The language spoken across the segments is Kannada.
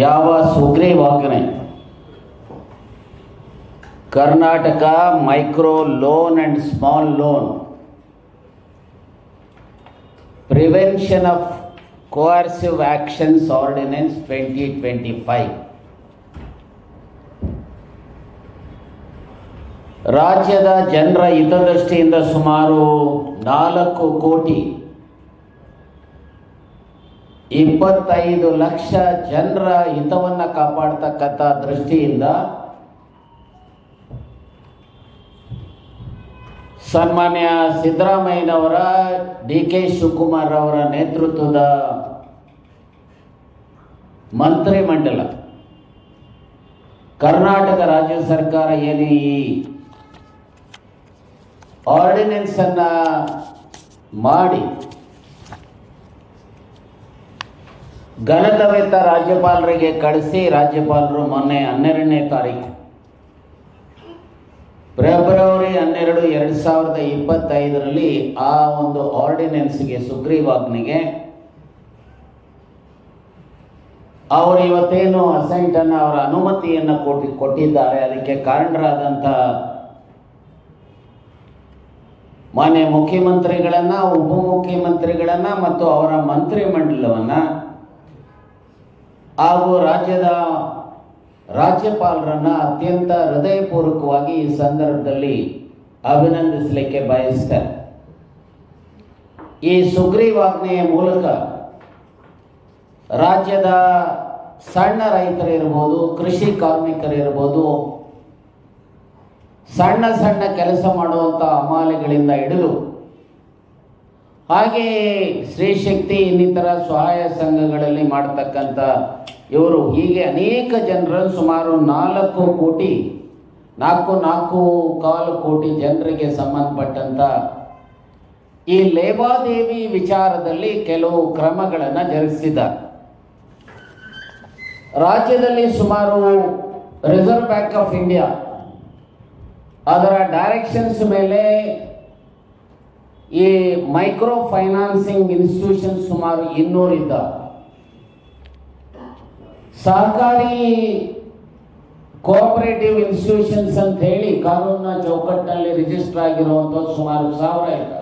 ಯಾವ ಸುಗ್ರೀವಾಜ್ಞೆ Karnataka micro loan and small loan. Prevention of coercive actions ordinance twenty twenty five. ರಾಜ್ಯದ ಜನರ ಹಿತದೃಷ್ಟಿಯಿಂದ ಸುಮಾರು ನಾಲ್ಕು ಕೋಟಿ ಇಪ್ಪತ್ತೈದು ಲಕ್ಷ ಜನರ ಹಿತವನ್ನು ಕಾಪಾಡ್ತಕ್ಕಂಥ ದೃಷ್ಟಿಯಿಂದ ಸನ್ಮಾನ್ಯ ಸಿದ್ದರಾಮಯ್ಯನವರ ಡಿ ಕೆ ಶಿವಕುಮಾರ್ ಅವರ ನೇತೃತ್ವದ ಮಂತ್ರಿಮಂಡಲ. ಕರ್ನಾಟಕ ರಾಜ್ಯ ಸರ್ಕಾರ ಏನು ಈ ಆರ್ಡಿನೆನ್ಸನ್ನು ಮಾಡಿ ಘನತವೆತ್ತ ರಾಜ್ಯಪಾಲರಿಗೆ ಕಳಿಸಿ ರಾಜ್ಯಪಾಲರು ಮೊನ್ನೆ ಹನ್ನೆರಡನೇ ತಾರೀಕು. ಫೆಬ್ರವರಿ ಹನ್ನೆರಡು ಎರಡು ಸಾವಿರದ ಇಪ್ಪತ್ತೈದರಲ್ಲಿ ಆ ಒಂದು ಆರ್ಡಿನೆನ್ಸ್ಗೆ ಸುಗ್ರೀವಾಜ್ಞೆಗೆ ಅವರು ಇವತ್ತೇನು ಅಸೆಂಟನ್ನು ಅವರ ಅನುಮತಿಯನ್ನು ಕೊಟ್ಟಿ ಕೊಟ್ಟಿದ್ದಾರೆ, ಅದಕ್ಕೆ ಕಾರಣರಾದಂಥ ಮಾನ್ಯ ಮುಖ್ಯಮಂತ್ರಿಗಳನ್ನು, ಉಪಮುಖ್ಯಮಂತ್ರಿಗಳನ್ನು ಮತ್ತು ಅವರ ಮಂತ್ರಿಮಂಡಲವನ್ನು ಹಾಗೂ ರಾಜ್ಯದ ರಾಜ್ಯಪಾಲರನ್ನ ಅತ್ಯಂತ ಹೃದಯಪೂರ್ವಕವಾಗಿ ಈ ಸಂದರ್ಭದಲ್ಲಿ ಅಭಿನಂದಿಸಲಿಕ್ಕೆ ಬಯಸ್ತಾರೆ ಈ ಸುಗ್ರೀವಾಜ್ಞೆಯ ಮೂಲಕ ರಾಜ್ಯದ ಸಣ್ಣ ರೈತರಿರ್ಬೋದು, ಕೃಷಿ ಕಾರ್ಮಿಕರಿರ್ಬೋದು, ಸಣ್ಣ ಸಣ್ಣ ಕೆಲಸ ಮಾಡುವಂಥ ಅಮಾಲೆಗಳಿಂದ ಹಿಡಿದು ಹಾಗೆಯೇ ಸ್ತ್ರೀಶಕ್ತಿ ಇನ್ನಿತರ ಸಹಾಯ ಸಂಘಗಳಲ್ಲಿ ಮಾಡತಕ್ಕಂಥ ಇವರು ಹೀಗೆ ಅನೇಕ ಜನರನ್ನು ಸುಮಾರು ನಾಲ್ಕು ಕೋಟಿ, ನಾಲ್ಕು ನಾಲ್ಕು ಕಾಲು ಕೋಟಿ ಜನರಿಗೆ ಸಂಬಂಧಪಟ್ಟಂಥ ಈ ಲೇವಾದೇವಿ ವಿಚಾರದಲ್ಲಿ ಕೆಲವು ಕ್ರಮಗಳನ್ನು ಜರುಗಿಸಿದ್ದಾರೆ. ರಾಜ್ಯದಲ್ಲಿ ಸುಮಾರು ರಿಸರ್ವ್ ಬ್ಯಾಂಕ್ ಆಫ್ ಇಂಡಿಯಾ ಅದರ ಡೈರೆಕ್ಷನ್ಸ್ ಮೇಲೆ ಈ ಮೈಕ್ರೋ ಫೈನಾನ್ಸಿಂಗ್ ಇನ್ಸ್ಟಿಟ್ಯೂಷನ್ ಸುಮಾರು ಇನ್ನೂರಿದ್ದ ಸರ್ಕಾರಿ ಕೋಆಪರೇಟಿವ್ ಇನ್ಸ್ಟಿಟ್ಯೂಷನ್ಸ್ ಅಂತ ಹೇಳಿ ಕಾನೂನಿನ ಚೌಕಟ್ಟಿನಲ್ಲಿ ರಿಜಿಸ್ಟರ್ ಆಗಿರುವಂಥದ್ದು ಸುಮಾರು ಸಾವಿರ ಇದ್ದ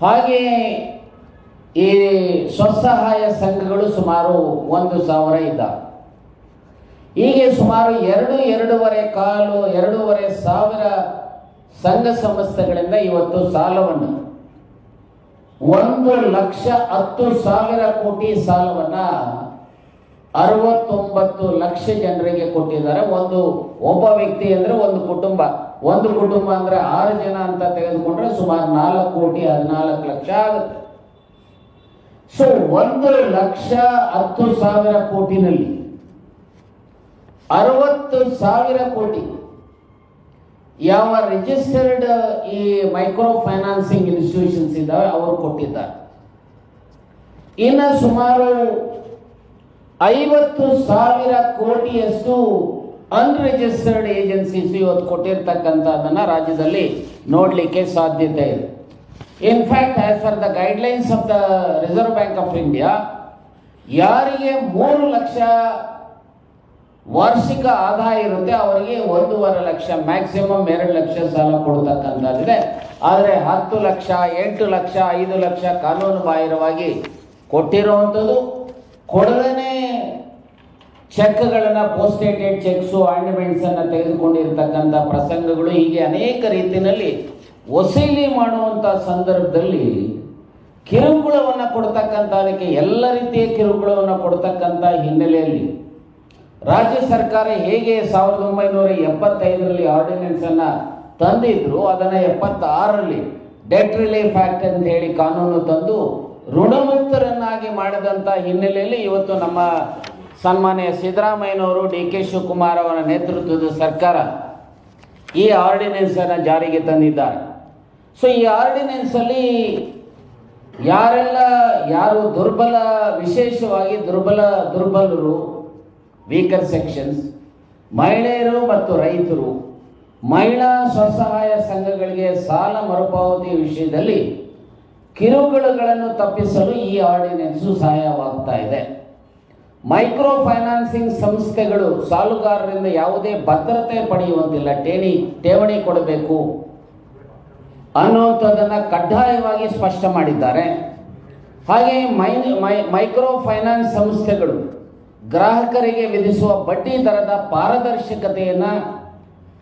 ಹಾಗೆ ಈ ಸ್ವಸಹಾಯ ಸಂಘಗಳು ಸುಮಾರು ಒಂದು ಸಾವಿರ ಇದ್ದ ಹೀಗೆ ಸುಮಾರು ಎರಡು, ಎರಡೂವರೆ ಕಾಲು, ಎರಡೂವರೆ ಸಾವಿರ ಸಂಘ ಸಂಸ್ಥೆಗಳಿಂದ ಇವತ್ತು ಸಾಲವನ್ನು. ಒಂದು ಲಕ್ಷ ಹತ್ತು ಸಾವಿರ ಕೋಟಿ ಸಾಲವನ್ನ ಅರವತ್ತೊಂಬತ್ತು ಲಕ್ಷ ಜನರಿಗೆ ಕೊಟ್ಟಿದ್ದಾರೆ. ಒಂದು ಒಬ್ಬ ವ್ಯಕ್ತಿ ಅಂದ್ರೆ ಒಂದು ಕುಟುಂಬ. ಒಂದು ಕುಟುಂಬ ಅಂದ್ರೆ ಆರು ಜನ ಅಂತ ತೆಗೆದುಕೊಂಡ್ರೆ ಸುಮಾರು ನಾಲ್ಕು ಕೋಟಿ, ಹದಿನಾಲ್ಕು ಲಕ್ಷ ಆಗುತ್ತೆ. ಸೊ ಒಂದು ಲಕ್ಷ ಹತ್ತು ಸಾವಿರ ಕೋಟಿನಲ್ಲಿ ಅರವತ್ತು ಸಾವಿರ ಕೋಟಿ. ಯಾವ ರಿಜಿಸ್ಟರ್ಡ್ ಈ ಮೈಕ್ರೋ ಫೈನಾನ್ಸಿಂಗ್ ಇನ್ಸ್ಟಿಟ್ಯೂಷನ್ಸ್ ಇದ್ದಾವೆ ಅವರು ಕೊಟ್ಟಿದ್ದಾರೆ. ಇನ್ನು ಸುಮಾರು ಐವತ್ತು ಸಾವಿರ ಕೋಟಿಯಷ್ಟು ಅನ್ರಿಜಿಸ್ಟರ್ಡ್ ಏಜೆನ್ಸೀಸ್ ಇವತ್ತು ಕೊಟ್ಟಿರ್ತಕ್ಕಂಥದ್ದನ್ನು ರಾಜ್ಯದಲ್ಲಿ ನೋಡಲಿಕ್ಕೆ ಸಾಧ್ಯತೆ ಇದೆ. In fact as per the guidelines of the Reserve Bank of India ಯಾರಿಗೆ ಮೂರು ಲಕ್ಷ ವಾರ್ಷಿಕ ಆದಾಯ ಇರುತ್ತೆ, ಅವರಿಗೆ ಒಂದೂವರೆ ಲಕ್ಷ ಮ್ಯಾಕ್ಸಿಮಮ್ ಎರಡು ಲಕ್ಷ ಸಾಲ ಕೊಡ್ತಕ್ಕಂಥದ್ದಿದೆ. ಆದರೆ ಹತ್ತು ಲಕ್ಷ, ಎಂಟು ಲಕ್ಷ, ಐದು ಲಕ್ಷ ಕಾನೂನು ಬಾಹಿರವಾಗಿ ಕೊಟ್ಟಿರುವಂಥದ್ದು. ಕೊಡದೇ ಚೆಕ್ಗಳನ್ನು ಪೋಸ್ಟೇಟೆಡ್ ಚೆಕ್ಸು ಆರ್ನಮೆಂಟ್ಸನ್ನು ತೆಗೆದುಕೊಂಡಿರ್ತಕ್ಕಂಥ ಪ್ರಸಂಗಗಳು ಹೀಗೆ ಅನೇಕ ರೀತಿಯಲ್ಲಿ ವಸೂಲಿ ಮಾಡುವಂಥ ಸಂದರ್ಭದಲ್ಲಿ ಕಿರುಕುಳವನ್ನು ಕೊಡ್ತಕ್ಕಂಥ ಅದಕ್ಕೆ ಎಲ್ಲ ರೀತಿಯ ಕಿರುಕುಳವನ್ನು ಕೊಡ್ತಕ್ಕಂಥ ಹಿನ್ನೆಲೆಯಲ್ಲಿ ರಾಜ್ಯ ಸರ್ಕಾರ ಹೇಗೆ ಸಾವಿರದ ಒಂಬೈನೂರ ಎಪ್ಪತ್ತೈದರಲ್ಲಿ ಆರ್ಡಿನೆನ್ಸ್ ಅನ್ನ ತಂದಿದ್ರು, ಅದನ್ನ ಎಪ್ಪತ್ತಾರರಲ್ಲಿ ಡೆಟ್ ರಿಲೀಫ್ ಆಕ್ಟ್ ಅಂತ ಹೇಳಿ ಕಾನೂನು ತಂದು ಋಣಮುಕ್ತರನ್ನಾಗಿ ಮಾಡಿದಂಥ ಹಿನ್ನೆಲೆಯಲ್ಲಿ ಇವತ್ತು ನಮ್ಮ ಸನ್ಮಾನ್ಯ ಸಿದ್ದರಾಮಯ್ಯನವರು ಡಿ ಕೆ ಶಿವಕುಮಾರ್ ಅವರ ನೇತೃತ್ವದ ಸರ್ಕಾರ ಈ ಆರ್ಡಿನೆನ್ಸ್ ಅನ್ನು ಜಾರಿಗೆ ತಂದಿದ್ದಾರೆ. ಸೊ ಈ ಆರ್ಡಿನೆನ್ಸ್ ಅಲ್ಲಿ ಯಾರೆಲ್ಲ, ಯಾರು ದುರ್ಬಲ, ವಿಶೇಷವಾಗಿ ದುರ್ಬಲ, ದುರ್ಬಲರು ವೀಕರ್ ಸೆಕ್ಷನ್ಸ್ ಮಹಿಳೆಯರು ಮತ್ತು ರೈತರು ಮಹಿಳಾ ಸ್ವಸಹಾಯ ಸಂಘಗಳಿಗೆ ಸಾಲ ಮರುಪಾವತಿ ವಿಷಯದಲ್ಲಿ ಕಿರುಕುಳಗಳನ್ನು ತಪ್ಪಿಸಲು ಈ ಆರ್ಡಿನೆನ್ಸು ಸಹಾಯವಾಗ್ತಾ ಇದೆ. ಮೈಕ್ರೋ ಫೈನಾನ್ಸಿಂಗ್ ಸಂಸ್ಥೆಗಳು ಸಾಲುಗಾರರಿಂದ ಯಾವುದೇ ಭದ್ರತೆ ಪಡೆಯುವಂತಿಲ್ಲ. ಠೇಣಿ, ಠೇವಣಿ ಕೊಡಬೇಕು ಅನ್ನುವಂಥದ್ದನ್ನು ಕಡ್ಡಾಯವಾಗಿ ಸ್ಪಷ್ಟ ಮಾಡಿದ್ದಾರೆ. ಹಾಗೆ ಮೈ, ಮೈ- ಮೈಕ್ರೋ ಫೈನಾನ್ಸ್ ಸಂಸ್ಥೆಗಳು ಗ್ರಾಹಕರಿಗೆ ವಿಧಿಸುವ ಬಡ್ಡಿ ದರದ ಪಾರದರ್ಶಕತೆಯನ್ನು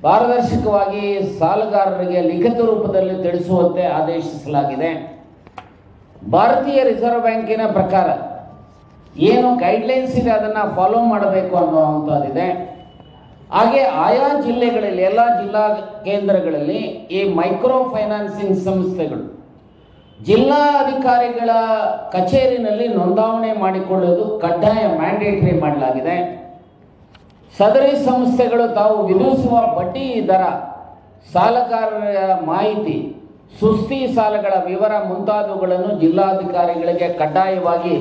ಪಾರದರ್ಶಕವಾಗಿ ಸಾಲಗಾರರಿಗೆ ಲಿಖಿತ ರೂಪದಲ್ಲಿ ತಿಳಿಸುವಂತೆ ಆದೇಶಿಸಲಾಗಿದೆ. ಭಾರತೀಯ ರಿಸರ್ವ್ ಬ್ಯಾಂಕಿನ ಪ್ರಕಾರ ಏನು ಗೈಡ್ಲೈನ್ಸ್ ಇದೆ ಅದನ್ನು ಫಾಲೋ ಮಾಡಬೇಕು ಅನ್ನುವಂಥದ್ದಿದೆ ಹಾಗೆ ಆಯಾ ಜಿಲ್ಲೆಗಳಲ್ಲಿ, ಎಲ್ಲ ಜಿಲ್ಲಾ ಕೇಂದ್ರಗಳಲ್ಲಿ ಈ ಮೈಕ್ರೋ ಫೈನಾನ್ಸಿಂಗ್ ಸಂಸ್ಥೆಗಳು ಜಿಲ್ಲಾ ಅಧಿಕಾರಿಗಳ ಕಚೇರಿನಲ್ಲಿ ನೋಂದಾವಣೆ ಮಾಡಿಕೊಳ್ಳುವುದು ಕಡ್ಡಾಯ ಮ್ಯಾಂಡೇಟರಿ ಮಾಡಲಾಗಿದೆ. ಸದರಿ ಸಂಸ್ಥೆಗಳು ತಾವು ವಿಧಿಸುವ ಬಡ್ಡಿ ದರ, ಸಾಲಗಾರರ ಮಾಹಿತಿ, ಸುಸ್ತಿ ಸಾಲಗಳ ವಿವರ ಮುಂತಾದವುಗಳನ್ನು ಜಿಲ್ಲಾಧಿಕಾರಿಗಳಿಗೆ ಕಡ್ಡಾಯವಾಗಿ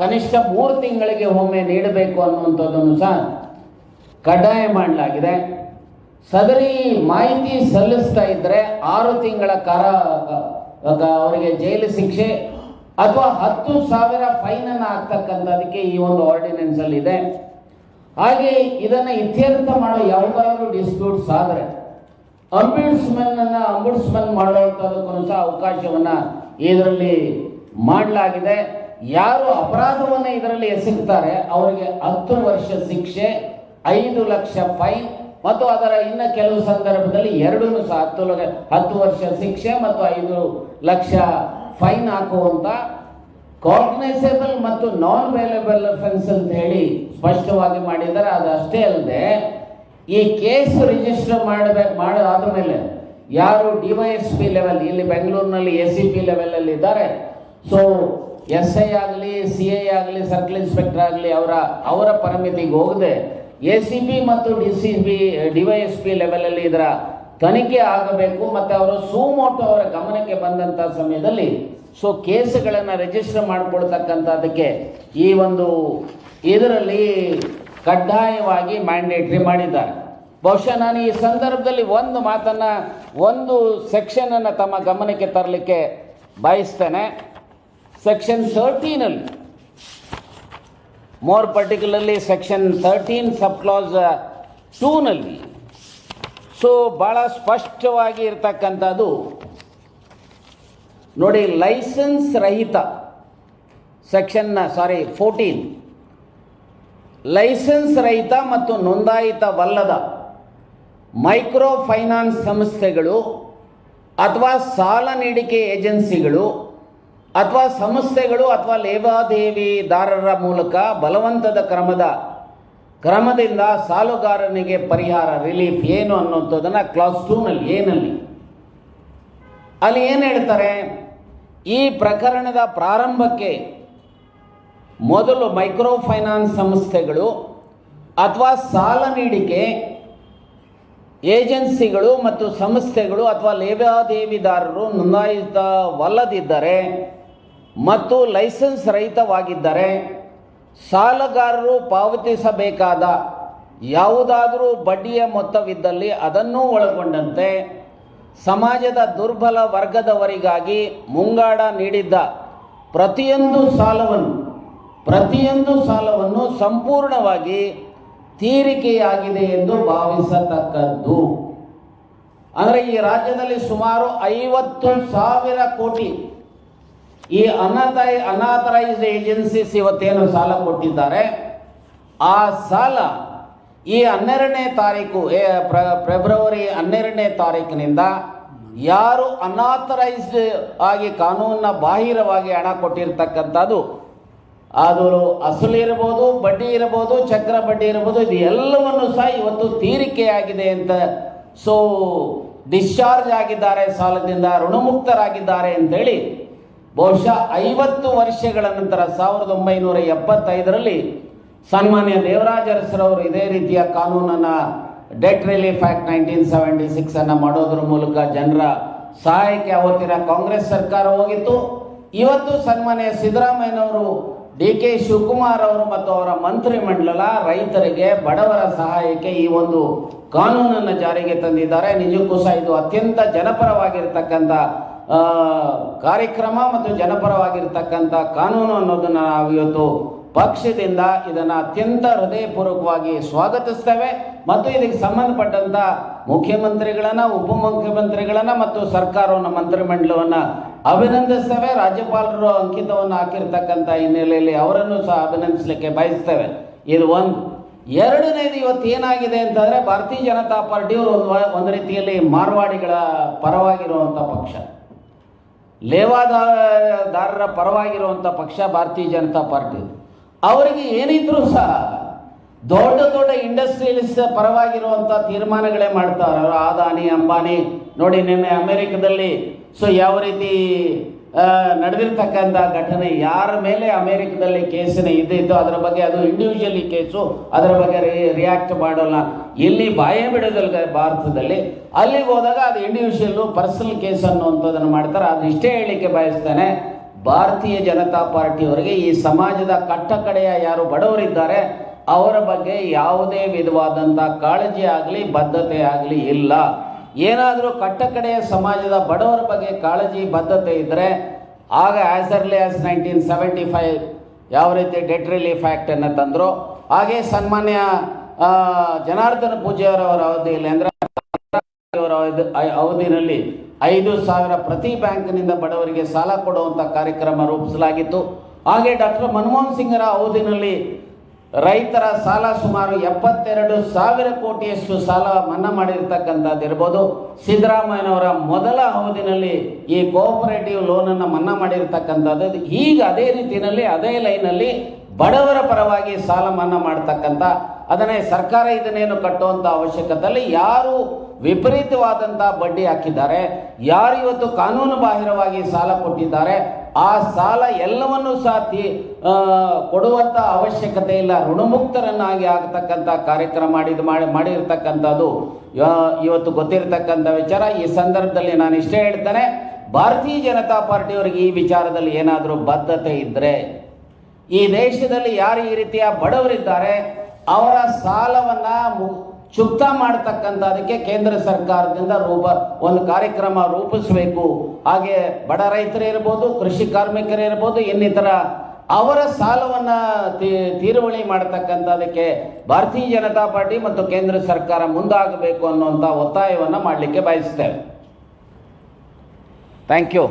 ಕನಿಷ್ಠ ಮೂರು ತಿಂಗಳಿಗೆ ಒಮ್ಮೆ ನೀಡಬೇಕು ಅನ್ನುವಂಥದ್ದನ್ನು ಸಹ ಕಡ್ಡಾಯ ಮಾಡಲಾಗಿದೆ. ಸದರಿ ಮಾಹಿತಿ ಸಲ್ಲಿಸ್ತಾ ಇದ್ದರೆ ಆರು ತಿಂಗಳ ಕಾರ ಅ- ಅವರಿಗೆ ಜೈಲು ಶಿಕ್ಷೆ ಅಥವಾ ಹತ್ತು ಸಾವಿರ ಫೈನನ್ನು ಹಾಕ್ತಕ್ಕಂಥದಕ್ಕೆ ಈ ಒಂದು ಆರ್ಡಿನೆನ್ಸ್ ಅಲ್ಲಿ ಇದೆ. ಹಾಗೆ ಇದನ್ನು ಇತ್ಯರ್ಥ ಮಾಡೋ ಯಾವುದಾದ್ರೂ ಡಿಸ್ಪ್ಯೂಟ್ಸ್ ಆದರೆ ಅಂಬಿಡ್ಸ್ಮನ್ ಅನ್ನ ಅಂಬಿಡ್ಸ್ಮನ್ ಮಾಡುವಂಥದಕ್ಕೂ ಸಹ ಅವಕಾಶವನ್ನ ಇದರಲ್ಲಿ ಮಾಡಲಾಗಿದೆ. ಯಾರು ಅಪರಾಧವನ್ನು ಇದರಲ್ಲಿ ಎಸಗ್ತಾರೆ, ಅವರಿಗೆ ಹತ್ತು ವರ್ಷ ಶಿಕ್ಷೆ, ಐದು ಲಕ್ಷ ಫೈನ್ ಮತ್ತು ಅದರ ಇನ್ನು ಕೆಲವು ಸಂದರ್ಭದಲ್ಲಿ ಎರಡೂ ಸಹ ಹತ್ತು ಹತ್ತು ವರ್ಷ ಶಿಕ್ಷೆ ಮತ್ತು ಐದು ಲಕ್ಷ ಫೈನ್ ಹಾಕುವಂತ ಕಾಗ್ನೈಸೇಬಲ್ ಮತ್ತು ನಾನ್ ವೇಲೇಬಲ್ ಅಫೆನ್ಸ್ ಅಂತ ಹೇಳಿ ಸ್ಪಷ್ಟವಾಗಿ ಮಾಡಿದ್ದಾರೆ. ಅದು ಅಷ್ಟೇ ಅಲ್ಲದೆ ಈ ಕೇಸ್ ರಿಜಿಸ್ಟರ್ ಮಾಡಬೇಕು ಮಾಡಾದ ಮೇಲೆ ಯಾರು ಡಿ ವೈ ಪಿ ಲೆವೆಲ್ ಇಲ್ಲಿ ಬೆಂಗಳೂರಿನಲ್ಲಿ ಎ ಸಿ ಪಿ ಲೆವೆಲಲ್ಲಿ ಇದ್ದಾರೆ. ಸೊ ಎಸ್ ಐ ಆಗಲಿ, ಸಿ ಐ ಆಗಲಿ, ಸರ್ಕಲ್ ಇನ್ಸ್ಪೆಕ್ಟರ್ ಆಗಲಿ, ಅವರ ಅವರ ಪರಿಮಿತಿಗೆ ಹೋಗದೆ ಎ ಸಿ ಪಿ ಮತ್ತು D C B DYS P ಲೆವೆಲಲ್ಲಿ ಇದರ ತನಿಖೆ ಆಗಬೇಕು, ಮತ್ತು ಅವರು ಸುಮೋಟೋ ಅವರ ಗಮನಕ್ಕೆ ಬಂದಂಥ ಸಮಯದಲ್ಲಿ ಸೊ ಕೇಸುಗಳನ್ನು ರಿಜಿಸ್ಟರ್ ಮಾಡಿಕೊಳ್ತಕ್ಕಂಥದ್ದಕ್ಕೆ ಈ ಒಂದು ಇದರಲ್ಲಿ ಕಡ್ಡಾಯವಾಗಿ ಮ್ಯಾಂಡೇಟ್ರಿ ಮಾಡಿದ್ದಾರೆ. ಬಹುಶಃ ನಾನು ಈ ಸಂದರ್ಭದಲ್ಲಿ ಒಂದು ಮಾತನ್ನು, ಒಂದು ಸೆಕ್ಷನನ್ನು ತಮ್ಮ ಗಮನಕ್ಕೆ ತರಲಿಕ್ಕೆ ಬಯಸ್ತೇನೆ. ಸೆಕ್ಷನ್ ತರ್ಟೀನಲ್ಲಿ more particularly section thirteen sub clause ಟೂನಲ್ಲಿ ಸೊ ಭಾಳ ಸ್ಪಷ್ಟವಾಗಿ ಇರ್ತಕ್ಕಂಥದ್ದು. ನೋಡಿ ಲೈಸೆನ್ಸ್ ರಹಿತ. ಸೆಕ್ಷನ್ ಸಾರಿ ಫೋರ್ಟೀನ್ ಲೈಸೆನ್ಸ್ ರಹಿತ ಮತ್ತು ನೋಂದಾಯಿತವಲ್ಲದ ಮೈಕ್ರೋ ಫೈನಾನ್ಸ್ ಸಂಸ್ಥೆಗಳು ಅಥವಾ ಸಾಲ ನೀಡಿಕೆ ಏಜೆನ್ಸಿಗಳು ಅಥವಾ ಸಂಸ್ಥೆಗಳು ಅಥವಾ ಲೇವಾದೇವಿದಾರರ ಮೂಲಕ ಬಲವಂತದ ಕ್ರಮದ ಕ್ರಮದಿಂದ ಸಾಲುಗಾರನಿಗೆ ಪರಿಹಾರ ರಿಲೀಫ್ ಏನು ಅನ್ನುವಂಥದ್ದನ್ನು ಕ್ಲಾಸ್ ಟೂನಲ್ಲಿ ಏನಲ್ಲಿ ಅಲ್ಲಿ ಏನು ಹೇಳ್ತಾರೆ? ಈ ಪ್ರಕರಣದ ಪ್ರಾರಂಭಕ್ಕೆ ಮೊದಲು ಮೈಕ್ರೋ ಫೈನಾನ್ಸ್ ಸಂಸ್ಥೆಗಳು ಅಥವಾ ಸಾಲ ನೀಡಿಕೆ ಏಜೆನ್ಸಿಗಳು ಮತ್ತು ಸಂಸ್ಥೆಗಳು ಅಥವಾ ಲೇವಾದೇವಿದಾರರು ನೋಂದಾಯಿತವಲ್ಲದಿದ್ದರೆ ಮತ್ತು ಲೈಸೆನ್ಸ್ ರಹಿತವಾಗಿದ್ದರೆ ಸಾಲಗಾರರು ಪಾವತಿಸಬೇಕಾದ ಯಾವುದಾದರೂ ಬಡ್ಡಿಯ ಮೊತ್ತವಿದ್ದಲ್ಲಿ ಅದನ್ನೂ ಒಳಗೊಂಡಂತೆ ಸಮಾಜದ ದುರ್ಬಲ ವರ್ಗದವರಿಗಾಗಿ ಮುಂಗಾಡ ನೀಡಿದ್ದ ಪ್ರತಿಯೊಂದು ಸಾಲವನ್ನು ಪ್ರತಿಯೊಂದು ಸಾಲವನ್ನು ಸಂಪೂರ್ಣವಾಗಿ ತೀರಿಕೆಯಾಗಿದೆ ಎಂದು ಭಾವಿಸತಕ್ಕದ್ದು. ಅಂದರೆ ಈ ರಾಜ್ಯದಲ್ಲಿ ಸುಮಾರು ಐವತ್ತು ಸಾವಿರ ಕೋಟಿ ಈ ಅನಾಥಾಯಿ ಅನಾಥರೈಸ್ಡ್ ಏಜೆನ್ಸೀಸ್ ಇವತ್ತೇನು ಸಾಲ ಕೊಟ್ಟಿದ್ದಾರೆ? ಆ ಸಾಲ ಈ ಹನ್ನೆರಡನೇ ತಾರೀಕು ಫೆಬ್ರವರಿ ಹನ್ನೆರಡನೇ ತಾರೀಕಿನಿಂದ ಯಾರು ಅನಾಥರೈಸ್ಡ್ ಆಗಿ ಕಾನೂನಿನ ಬಾಹಿರವಾಗಿ ಹಣ ಕೊಟ್ಟಿರ್ತಕ್ಕಂಥದ್ದು? ಅದು ಅಸಲು ಇರ್ಬೋದು, ಬಡ್ಡಿ ಇರ್ಬೋದು, ಚಕ್ರ ಬಡ್ಡಿ ಇರ್ಬೋದು, ಇದು ಎಲ್ಲವನ್ನು ಸಹ ಇವತ್ತು ತೀರಿಕೆಯಾಗಿದೆ ಅಂತ ಸೊ ಡಿಸ್ಚಾರ್ಜ್ ಆಗಿದ್ದಾರೆ, ಸಾಲದಿಂದ ಋಣಮುಕ್ತರಾಗಿದ್ದಾರೆ ಅಂತೇಳಿ ಬಹುಶಃ ಐವತ್ತು ವರ್ಷಗಳ ನಂತರ ಸಾವಿರದ ಒಂಬೈನೂರ ಎಪ್ಪತ್ತೈದರಲ್ಲಿ ಸನ್ಮಾನ್ಯ ದೇವರಾಜ ಅರಸರವರು ಇದೇ ರೀತಿಯ ಕಾನೂನನ್ನು debt relief act nineteen seventy ಸಿಕ್ಸನ್ನು ಮಾಡೋದ್ರ ಮೂಲಕ ಜನರ ಸಹಾಯಕ್ಕೆ ಅವತ್ತಿನ ಕಾಂಗ್ರೆಸ್ ಸರ್ಕಾರ ಹೋಗಿತ್ತು. ಇವತ್ತು ಸನ್ಮಾನ್ಯ ಸಿದ್ದರಾಮಯ್ಯನವರು ಡಿ ಕೆ ಶಿವಕುಮಾರ್ ಅವರು ಮತ್ತು ಅವರ ಮಂತ್ರಿಮಂಡಲ ರೈತರಿಗೆ ಬಡವರ ಸಹಾಯಕ್ಕೆ ಈ ಒಂದು ಕಾನೂನನ್ನು ಜಾರಿಗೆ ತಂದಿದ್ದಾರೆ. ನಿಜಕ್ಕೂ ಸಹ ಇದು ಅತ್ಯಂತ ಜನಪರವಾಗಿರ್ತಕ್ಕಂಥ ಕಾರ್ಯಕ್ರಮ ಮತ್ತು ಜನಪರವಾಗಿರ್ತಕ್ಕಂಥ ಕಾನೂನು ಅನ್ನೋದನ್ನು ನಾವು ಇವತ್ತು ಪಕ್ಷದಿಂದ ಇದನ್ನು ಅತ್ಯಂತ ಹೃದಯಪೂರ್ವಕವಾಗಿ ಸ್ವಾಗತಿಸ್ತೇವೆ. ಮತ್ತು ಇದಕ್ಕೆ ಸಂಬಂಧಪಟ್ಟಂತ ಮುಖ್ಯಮಂತ್ರಿಗಳನ್ನ, ಉಪಮುಖ್ಯಮಂತ್ರಿಗಳನ್ನ ಮತ್ತು ಸರ್ಕಾರವನ್ನು ಮಂತ್ರಿಮಂಡಲವನ್ನು ಅಭಿನಂದಿಸ್ತೇವೆ. ರಾಜ್ಯಪಾಲರು ಅಂಕಿತವನ್ನು ಹಾಕಿರ್ತಕ್ಕಂಥ ಹಿನ್ನೆಲೆಯಲ್ಲಿ ಅವರನ್ನು ಸಹ ಅಭಿನಂದಿಸಲಿಕ್ಕೆ ಬಯಸ್ತೇವೆ. ಇದು ಒಂದು. ಎರಡನೇದು ಇವತ್ತು ಏನಾಗಿದೆ ಅಂತಂದ್ರೆ ಭಾರತೀಯ ಜನತಾ ಪಾರ್ಟಿಯವರು ಒಂದು ಒಂದು ರೀತಿಯಲ್ಲಿ ಮಾರ್ವಾಡಿಗಳ ಪರವಾಗಿರುವಂಥ ಪಕ್ಷ. ಲೇವಾದಾರರ ಪರವಾಗಿರುವಂಥ ಪಕ್ಷ ಭಾರತೀಯ ಜನತಾ ಪಾರ್ಟಿ. ಅವರಿಗೆ ಏನಿದ್ರೂ ಸಹ ದೊಡ್ಡ ದೊಡ್ಡ ಇಂಡಸ್ಟ್ರಿಯಲಿಸ್ಟ್ ಪರವಾಗಿರುವಂಥ ತೀರ್ಮಾನಗಳೇ ಮಾಡ್ತಾರೆ. ಅವರು ಆದಾನಿ, ಅಂಬಾನಿ, ನೋಡಿ ನಿನ್ನೆ ಅಮೆರಿಕದಲ್ಲಿ ಸೊ ಯಾವ ರೀತಿ ನಡೆದಿರ್ತಕ್ಕಂಥ ಘಟನೆ ಯಾರ ಮೇಲೆ ಅಮೇರಿಕದಲ್ಲಿ ಕೇಸಿನ ಇದ್ದಿತ್ತು ಅದರ ಬಗ್ಗೆ ಅದು ಇಂಡಿವಿಜುವಲಿ ಕೇಸು, ಅದರ ಬಗ್ಗೆ ರಿಯಾಕ್ಟ್ ಮಾಡೋಲ್ಲ. ಇಲ್ಲಿ ಬಾಯ ಬಿಡೋದಲ್ಲ ಭಾರತದಲ್ಲಿ ಅಲ್ಲಿಗೆ ಹೋದಾಗ ಅದು ಇಂಡಿವಿಜುವಲ್ಲು ಪರ್ಸನಲ್ ಕೇಸ್ ಅನ್ನುವಂಥದ್ದನ್ನು ಮಾಡ್ತಾರೆ. ಅದು ಇಷ್ಟೇ ಹೇಳಿಕೆ ಬಯಸ್ತೇನೆ. ಭಾರತೀಯ ಜನತಾ ಪಾರ್ಟಿಯವರಿಗೆ ಈ ಸಮಾಜದ ಕಟ್ಟಕಡೆಯ ಯಾರು ಬಡವರಿದ್ದಾರೆ, ಅವರ ಬಗ್ಗೆ ಯಾವುದೇ ವಿಧವಾದಂಥ ಕಾಳಜಿ ಆಗಲಿ, ಬದ್ಧತೆ ಆಗಲಿ ಇಲ್ಲ. ಏನಾದರೂ ಕಟ್ಟಕಡೆಯ ಸಮಾಜದ ಬಡವರ ಬಗ್ಗೆ ಕಾಳಜಿ ಬದ್ಧತೆ ಇದ್ದರೆ, ಆಗ as early as nineteen seventy five ಯಾವ ರೀತಿ ಡೆಟ್ ರಿಲೀಫ್ ಆ್ಯಕ್ಟನ್ನು ತಂದರು. ಹಾಗೆ ಸನ್ಮಾನ್ಯ ಜನಾರ್ದನ ಪೂಜೆಯವರವರ ಅವಧಿಯಲ್ಲಿ ಅಂದರೆ ಅವಧಿನಲ್ಲಿ ಐದು ಸಾವಿರ ಪ್ರತಿ ಬ್ಯಾಂಕ್ನಿಂದ ಬಡವರಿಗೆ ಸಾಲ ಕೊಡುವಂಥ ಕಾರ್ಯಕ್ರಮ ರೂಪಿಸಲಾಗಿತ್ತು. ಹಾಗೆ ಡಾಕ್ಟರ್ ಮನಮೋಹನ್ ಸಿಂಗರ ಅವಧಿನಲ್ಲಿ ರೈತರ ಸಾಲ ಸುಮಾರು ಎಪ್ಪತ್ತೆರಡು ಸಾವಿರ ಕೋಟಿಯಷ್ಟು ಸಾಲ ಮನ್ನಾ ಮಾಡಿರ್ತಕ್ಕಂಥದ್ದಿರ್ಬೋದು ಸಿದ್ದರಾಮಯ್ಯನವರ ಮೊದಲ ಅವಧಿನಲ್ಲಿ ಈ ಕೋಆಪರೇಟಿವ್ ಲೋನನ್ನು ಮನ್ನಾ ಮಾಡಿರ್ತಕ್ಕಂಥದ್ದು. ಈಗ ಅದೇ ರೀತಿಯಲ್ಲಿ, ಅದೇ ಲೈನಲ್ಲಿ ಬಡವರ ಪರವಾಗಿ ಸಾಲ ಮನ್ನಾ ಮಾಡ್ತಕ್ಕಂಥ, ಅದನ್ನೇ ಸರ್ಕಾರ ಇದನ್ನೇನು ಕಟ್ಟುವಂಥ ಅವಶ್ಯಕತೆಯಲ್ಲಿ ಯಾರು ವಿಪರೀತವಾದಂಥ ಬಡ್ಡಿ ಹಾಕಿದ್ದಾರೆ, ಯಾರು ಇವತ್ತು ಕಾನೂನು ಬಾಹಿರವಾಗಿ ಸಾಲ ಕೊಟ್ಟಿದ್ದಾರೆ ಆ ಸಾಲ ಎಲ್ಲವನ್ನೂ ಸಹ ಕೊಡುವಂತ ಅವಶ್ಯಕತೆ ಇಲ್ಲ. ಋಣಮುಕ್ತರನ್ನಾಗಿ ಆಗ್ತಕ್ಕಂಥ ಕಾರ್ಯಕ್ರಮ ಮಾಡಿದ ಮಾಡಿ, ಮಾಡಿರ್ತಕ್ಕಂಥದ್ದು ಇವತ್ತು ಗೊತ್ತಿರತಕ್ಕಂಥ ವಿಚಾರ. ಈ ಸಂದರ್ಭದಲ್ಲಿ ನಾನು ಇಷ್ಟೇ ಹೇಳ್ತೇನೆ, ಭಾರತೀಯ ಜನತಾ ಪಾರ್ಟಿಯವರಿಗೆ ಈ ವಿಚಾರದಲ್ಲಿ ಏನಾದರೂ ಬದ್ಧತೆ ಇದ್ದರೆ ಈ ದೇಶದಲ್ಲಿ ಯಾರು ಈ ರೀತಿಯ ಬಡವರಿದ್ದಾರೆ, ಅವರ ಸಾಲವನ್ನ ಮಾಡತಕ್ಕಂಥ ಅದಕ್ಕೆ ಕೇಂದ್ರ ಸರ್ಕಾರದಿಂದ ರೂಪ, ಒಂದು ಕಾರ್ಯಕ್ರಮ ರೂಪಿಸಬೇಕು. ಹಾಗೆ ಬಡ ರೈತರು ಇರ್ಬೋದು, ಕೃಷಿ ಕಾರ್ಮಿಕರು ಇರ್ಬೋದು, ಇನ್ನಿತರ ಅವರ ಸಾಲವನ್ನ ತೀರುವಳಿ ಮಾಡತಕ್ಕಂಥದಕ್ಕೆ ಭಾರತೀಯ ಜನತಾ ಪಾರ್ಟಿ ಮತ್ತು ಕೇಂದ್ರ ಸರ್ಕಾರ ಮುಂದಾಗಬೇಕು ಅನ್ನುವಂಥ ಒತ್ತಾಯವನ್ನು ಮಾಡಲಿಕ್ಕೆ ಬಯಸ್ತೇವೆ. ಥ್ಯಾಂಕ್ ಯು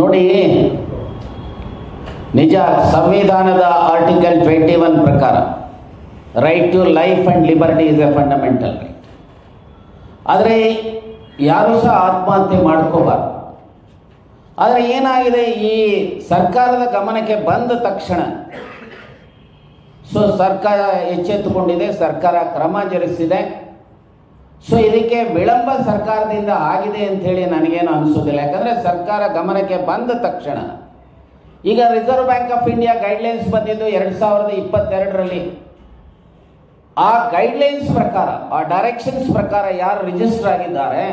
ನೋಡಿ, ನಿಜ, ಸಂವಿಧಾನದ ಆರ್ಟಿಕಲ್ ಟ್ವೆಂಟಿ ಒನ್ ಪ್ರಕಾರ right to life and liberty is a fundamental right ಆದರೆ, ಯಾರೂ ಸಹ ಆತ್ಮಹತ್ಯೆ ಮಾಡ್ಕೋಬಾರ್ದು. ಆದರೆ ಏನಾಗಿದೆ, ಈ ಸರ್ಕಾರದ ಗಮನಕ್ಕೆ ಬಂದ ತಕ್ಷಣ, ಸೊ ಸರ್ಕಾರ ಎಚ್ಚೆತ್ತುಕೊಂಡಿದೆ ಸರ್ಕಾರ ಕ್ರಮ ಜರುಗಿಸಿದೆ ಸೊ ಇದಕ್ಕೆ ವಿಳಂಬ ಸರ್ಕಾರದಿಂದ ಆಗಿದೆ ಅಂಥೇಳಿ ನನಗೇನು ಅನಿಸೋದಿಲ್ಲ. ಯಾಕಂದರೆ ಸರ್ಕಾರ ಗಮನಕ್ಕೆ ಬಂದ ತಕ್ಷಣ ಈಗ reserve bank of India guidelines ಬಂದಿದ್ದು ಎರಡು ಸಾವಿರದ ಇಪ್ಪತ್ತೆರಡರಲ್ಲಿ. ಆ ಗೈಡ್ಲೈನ್ಸ್ ಪ್ರಕಾರ, ಆ ಡೈರೆಕ್ಷನ್ಸ್ ಪ್ರಕಾರ ಯಾರು ರಿಜಿಸ್ಟರ್ ಆಗಿದ್ದಾರೆ,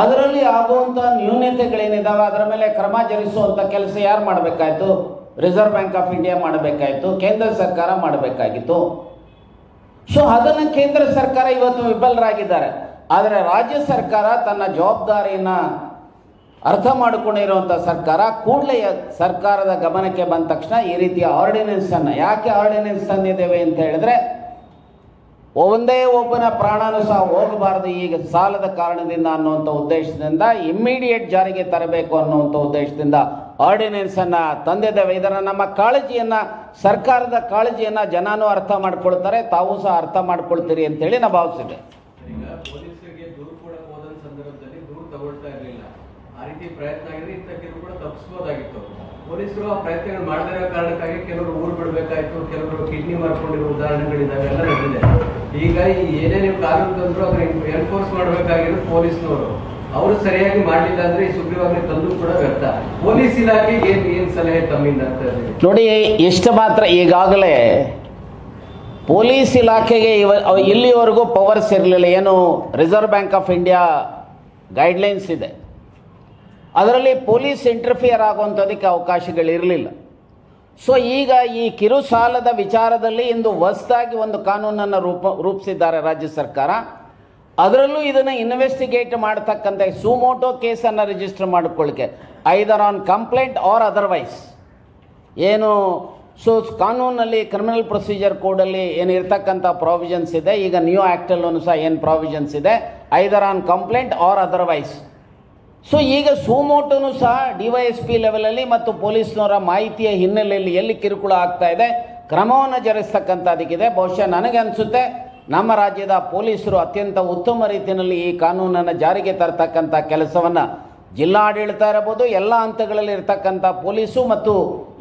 ಅದರಲ್ಲಿ ಆಗುವಂಥ ನ್ಯೂನತೆಗಳೇನಿದ್ದಾವೆ ಅದರ ಮೇಲೆ ಕ್ರಮ ಜರುಗಿಸುವಂಥ ಕೆಲಸ ಯಾರು ಮಾಡಬೇಕಾಯಿತು? ರಿಸರ್ವ್ ಬ್ಯಾಂಕ್ ಆಫ್ ಇಂಡಿಯಾ ಮಾಡಬೇಕಾಯಿತು, ಕೇಂದ್ರ ಸರ್ಕಾರ ಮಾಡಬೇಕಾಗಿತ್ತು. ಸೊ ಅದನ್ನು ಕೇಂದ್ರ ಸರ್ಕಾರ ಇವತ್ತು ವಿಫಲರಾಗಿದ್ದಾರೆ. ಆದರೆ ರಾಜ್ಯ ಸರ್ಕಾರ ತನ್ನ ಜವಾಬ್ದಾರಿಯನ್ನು ಅರ್ಥ ಮಾಡಿಕೊಂಡಿರುವಂಥ ಸರ್ಕಾರ ಕೂಡಲೇ ಸರ್ಕಾರದ ಗಮನಕ್ಕೆ ಬಂದ ತಕ್ಷಣ ಈ ರೀತಿಯ ಆರ್ಡಿನೆನ್ಸ್ ಅನ್ನು ಯಾಕೆ ಆರ್ಡಿನೆನ್ಸ್ ತಂದಿದ್ದೇವೆ ಅಂತ ಹೇಳಿದ್ರೆ, ಒಂದೇ ಒಬ್ಬನ ಪ್ರಾಣನೂ ಸಹ ಹೋಗಬಾರದು ಈಗ ಸಾಲದ ಕಾರಣದಿಂದ ಅನ್ನುವಂಥ ಉದ್ದೇಶದಿಂದ ಇಮ್ಮಿಡಿಯೇಟ್ ಜಾರಿಗೆ ತರಬೇಕು ಅನ್ನುವಂಥ ಉದ್ದೇಶದಿಂದ ಆರ್ಡಿನೆನ್ಸ್ ಅನ್ನ ತಂದಿದ್ದೇವೆ ಇದರ ನಮ್ಮ ಕಾಳಜಿಯನ್ನು, ಸರ್ಕಾರದ ಕಾಳಜಿಯನ್ನು ಜನನೂ ಅರ್ಥ ಮಾಡ್ಕೊಳ್ತಾರೆ, ತಾವು ಸಹ ಅರ್ಥ ಮಾಡ್ಕೊಳ್ತೀರಿ ಅಂತೇಳಿ ನಾ ಭಾವಿಸಿದೆ ಪೊಲೀಸರು ಆ ಪ್ರಯತ್ನಗಳು ಮಾಡದೇ ಕಾರಣಕ್ಕಾಗಿ ಕೆಲವರು ಊರು ಬಿಡಬೇಕಾಯ್ತು, ಕೆಲವರು ಕಿಡ್ನಿ ಮಾರ್ಕೊಂಡಿರೋ ಉದಾಹರಣೆಗಳಿದ್ದಾವೆ, ಎಲ್ಲ ನಡೆದಿದೆ. ಈಗ ಏನೇ ನೀವು ಕಾನೂನು ತಂದ್ರು ಅದನ್ನ ಎನ್ಫೋರ್ಸ್ ಮಾಡಬೇಕಾಗಿರೋದು ಪೊಲೀಸ್ನವರು. ಅವರು ಸರಿಯಾಗಿ ಮಾಡಲಿಲ್ಲ ಅಂದ್ರೆ ಸುಗ್ರೀವಾಜ್ಞೆ ತಂದು ಕೂಡ ವ್ಯರ್ಥ. ಪೊಲೀಸ್ ಇಲಾಖೆಗೆ ಏನ್ ಏನ್ ಸಲಹೆ ತಮ್ಮಿಂದ ನೋಡಿ ಎಷ್ಟು ಮಾತ್ರ ಈಗಾಗಲೇ ಪೊಲೀಸ್ ಇಲಾಖೆಗೆ ಇವ ಇಲ್ಲಿವರೆಗೂ ಪವರ್ಸ್ ಇರಲಿಲ್ಲ ಏನು reserve bank of India guidelines ಇದೆ. ಅದರಲ್ಲಿ ಪೊಲೀಸ್ ಇಂಟರ್ಫಿಯರ್ ಆಗುವಂಥದಕ್ಕೆ ಅವಕಾಶಗಳಿರಲಿಲ್ಲ. ಸೊ ಈಗ ಈ ಕಿರು ಸಾಲದ ವಿಚಾರದಲ್ಲಿ ಇಂದು ಹೊಸದಾಗಿ ಒಂದು ಕಾನೂನನ್ನು ರೂಪ ರೂಪಿಸಿದ್ದಾರೆ ರಾಜ್ಯ ಸರ್ಕಾರ. ಅದರಲ್ಲೂ ಇದನ್ನು ಇನ್ವೆಸ್ಟಿಗೇಟ್ ಮಾಡ್ತಕ್ಕಂಥ ಸುಮೋಟೋ ಕೇಸನ್ನು ರಿಜಿಸ್ಟರ್ ಮಾಡಿಕೊಳ್ಳಿಕ್ಕೆ. Either on complaint or otherwise ಏನು ಸೊ ಕಾನೂನಲ್ಲಿ ಕ್ರಿಮಿನಲ್ ಪ್ರೊಸೀಜರ್ ಕೋಡಲ್ಲಿ ಏನಿರ್ತಕ್ಕಂಥ ಪ್ರಾವಿಷನ್ಸ್ ಇದೆ, ಈಗ ನ್ಯೂ ಆ್ಯಕ್ಟಲ್ಲೂ ಸಹ ಏನು ಪ್ರಾವಿಷನ್ಸ್ ಇದೆ either on complaint or otherwise so ಈಗ ಸುಮೋಟೋನು ಸಹ ಡಿ ವೈ ಎಸ್ ಪಿ ಲೆವೆಲಲ್ಲಿ ಮತ್ತು ಪೊಲೀಸ್ನವರ ಮಾಹಿತಿಯ ಹಿನ್ನೆಲೆಯಲ್ಲಿ ಎಲ್ಲಿ ಕಿರುಕುಳ ಆಗ್ತಾ ಇದೆ, ಕ್ರಮವನ್ನು ಜರುಗಿಸ್ತಕ್ಕಂಥದಕ್ಕಿದೆ. ಬಹುಶಃ ನನಗೆ ಅನಿಸುತ್ತೆ ನಮ್ಮ ರಾಜ್ಯದ ಪೊಲೀಸರು ಅತ್ಯಂತ ಉತ್ತಮ ರೀತಿಯಲ್ಲಿ ಈ ಕಾನೂನನ್ನು ಜಾರಿಗೆ ತರತಕ್ಕಂಥ ಕೆಲಸವನ್ನು ಜಿಲ್ಲಾಡಳಿತ ಇರಬಹುದು, ಎಲ್ಲ ಹಂತಗಳಲ್ಲಿ ಇರತಕ್ಕಂಥ ಪೊಲೀಸು ಮತ್ತು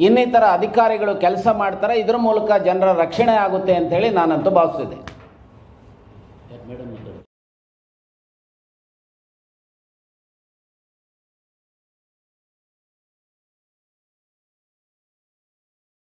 ಇನ್ನಿತರ ಅಧಿಕಾರಿಗಳು ಕೆಲಸ ಮಾಡ್ತಾರೆ. ಇದರ ಮೂಲಕ ಜನರ ರಕ್ಷಣೆ ಆಗುತ್ತೆ ಅಂತೇಳಿ ನಾನಂತೂ ಭಾವಿಸಿದೆ